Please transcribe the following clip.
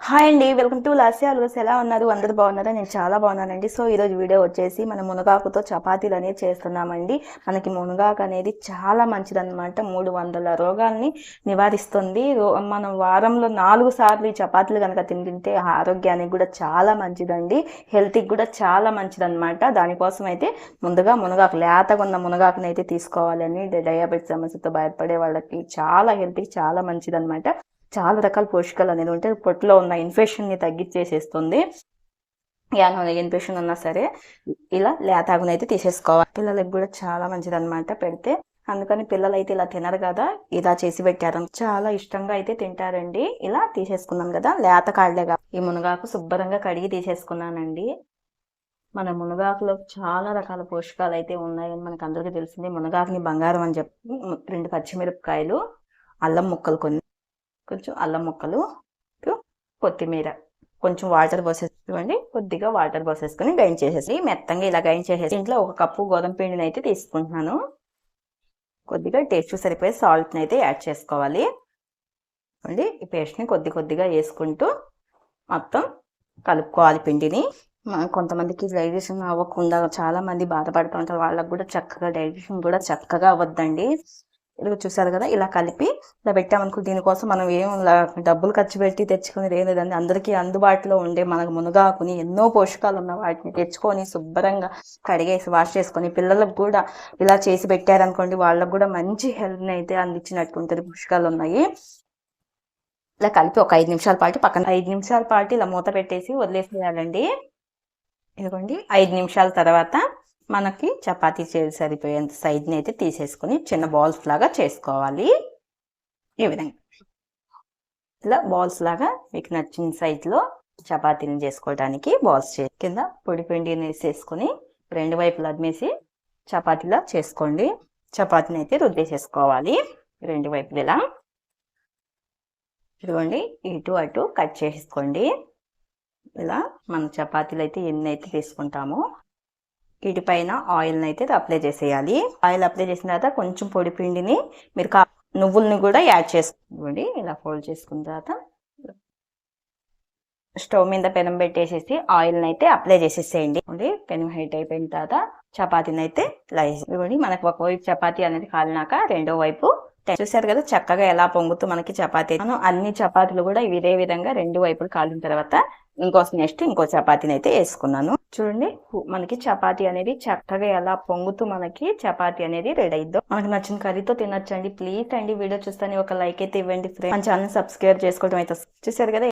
Hi అండి welcome to Lasya అల్వస్ ఎలా ఉన్నారు? అందరూ బాగున్నారా? నేను చాలా బాగున్నానండి. సో ఈరోజు వీడియో వచ్చేసి మనం మునగాకుతో చపాతీలు అనేది చేస్తున్నామండి. మనకి మునగాకు అనేది చాలా మంచిదన్నమాట. మూడు వందల రోగాల్ని నివారిస్తుంది. రో- మనం వారంలో నాలుగు సార్లు ఈ చపాతీలు కనుక తింటుంటే ఆరోగ్యానికి కూడా చాలా మంచిదండి. హెల్త్కి కూడా చాలా మంచిదన్నమాట. దానికోసం అయితే ముందుగా మునగాకు లేతగా ఉన్న మునగాకుని అయితే తీసుకోవాలని డయాబెటిస్ సమస్యతో భయపడే వాళ్ళకి చాలా హెల్త్కి చాలా మంచిదన్నమాట. చాలా రకాల పోషకాలు అనేది ఉంటాయి. పొట్టులో ఉన్న ఇన్ఫెక్షన్ని తగ్గించేసేస్తుంది. యానో ఇన్ఫెక్షన్ ఉన్నా సరే ఇలా లేతాగుని అయితే తీసేసుకోవాలి. పిల్లలకి కూడా చాలా మంచిది అనమాట పెడితే. అందుకని పిల్లలు అయితే ఇలా తినరు కదా ఇలా చేసి పెట్టారు. చాలా ఇష్టంగా అయితే తింటారండి. ఇలా తీసేసుకున్నాం కదా లేత కాళ్ళేగా ఈ మునగాకు శుభ్రంగా కడిగి తీసేసుకున్నానండి. మన మునగాకులో చాలా రకాల పోషకాలు అయితే ఉన్నాయని మనకు అందరికీ తెలిసింది. మునగాకుని బంగారం అని చెప్పి రెండు పచ్చిమిరపకాయలు అల్లం ముక్కలు కొన్ని. కొంచెం అల్లం ముక్కలు కొత్తిమీర. కొంచెం వాటర్ పోసేసుకోండి. కొద్దిగా వాటర్ పోసేసుకొని గైన్ చేసేసి మెత్తంగా ఇలా గైన్ చేసేసి ఇంట్లో ఒక కప్పు గోధుమ పిండిని అయితే తీసుకుంటున్నాను. కొద్దిగా టేస్ట్ సరిపోయే సాల్ట్ని అయితే యాడ్ చేసుకోవాలి. అండి ఈ పేస్ట్ని కొద్ది కొద్దిగా వేసుకుంటూ మొత్తం కలుపుకోవాలి పిండిని. కొంతమందికి డైజెషన్ అవ్వకుండా చాలా మంది బాధపడుతూ ఉంటారు వాళ్ళకి కూడా చక్కగా డైజెషన్ కూడా చక్కగా అవ్వద్దండి. ఇలా చూసారు కదా ఇలా కలిపి ఇలా పెట్టామనుకో దీనికోసం మనం ఏం డబ్బులు ఖర్చు పెట్టి తెచ్చుకునేది ఏం లేదండి. అందరికీ అందుబాటులో ఉండే మనకు మునగాకుని ఎన్నో పోషకాలు ఉన్న వాటిని తెచ్చుకొని శుభ్రంగా కడిగేసి వాష్ చేసుకొని పిల్లలకు కూడా ఇలా చేసి పెట్టారనుకోండి వాళ్ళకు కూడా మంచి హెల్త్ని అయితే అందించినట్టు ఉంటుంది పోషకాలు ఉన్నాయి. ఇలా కలిపి ఒక ఐదు నిమిషాల పాటు పక్కన ఐదు నిమిషాల పాటు ఇలా మూత పెట్టేసి వదిలేసేయాలండి. ఇదిగోండి ఐదు నిమిషాల తర్వాత మనకి చపాతీ చేసి సరిపోయేంత సైజ్ని అయితే తీసేసుకొని చిన్న బాల్స్ లాగా చేసుకోవాలి. ఈ విధంగా. ఇలా బాల్స్ లాగా మీకు నచ్చిన సైజులో చపాతీని చేసుకోవడానికి బాల్స్ చే కింద పొడి పిండిని వేసేసుకొని రెండు వైపులు అద్మేసి చపాతీలా చేసుకోండి. చపాతీని అయితే రుద్దేసేసుకోవాలి. రెండు వైపులు ఇలా. ఇదిగోండి ఇటు అటు కట్ చేసుకోండి ఇలా మన చపాతీలు అయితే ఎన్ని అయితే తీసుకుంటామో వీటిపైన ఆయిల్ని అయితే అప్లై చేసేయాలి. ఆయిల్ అప్లై చేసిన తర్వాత కొంచెం పొడి పిండిని మీరు కా నువ్వుల్ని కూడా యాడ్ చేసుకోండి. ఇలా ఫోల్డ్ చేసుకున్న తర్వాత స్టవ్ మీద పెనం పెట్టేసేసి ఆయిల్ని అయితే అప్లై చేసేసేయండి. ఇదిగోండి, పెనం హైట్ అయిపోయిన తర్వాత చపాతీని అయితే లైస్ ఇవ్వండి మనకు మనకు ఒకవైపు చపాతీ అనేది కాలినాక రెండో వైపు చూసారు కదా చక్కగా ఎలా పొంగుతూ మనకి చపాతీ మనం అన్ని చపాతీలు కూడా ఇదే విధంగా రెండు వైపులు కాలిన తర్వాత ఇంకో నెక్స్ట్ ఇంకో చపాతీని అయితే వేసుకున్నాను. చూడండి మనకి చపాతీ అనేది చక్కగా ఎలా పొంగుతూ మనకి చపాతీ అనేది రెడీ అయిద్దాం. మనకి నచ్చిన కర్రీతో తినొచ్చండి. ప్లీజ్ అండి వీడియో చూస్తాను ఒక లైక్ అయితే ఇవ్వండి ఫ్రెండ్ మన ఛానల్ సబ్స్క్రైబ్ చేసుకోవడం అయితే చూసారు కదా.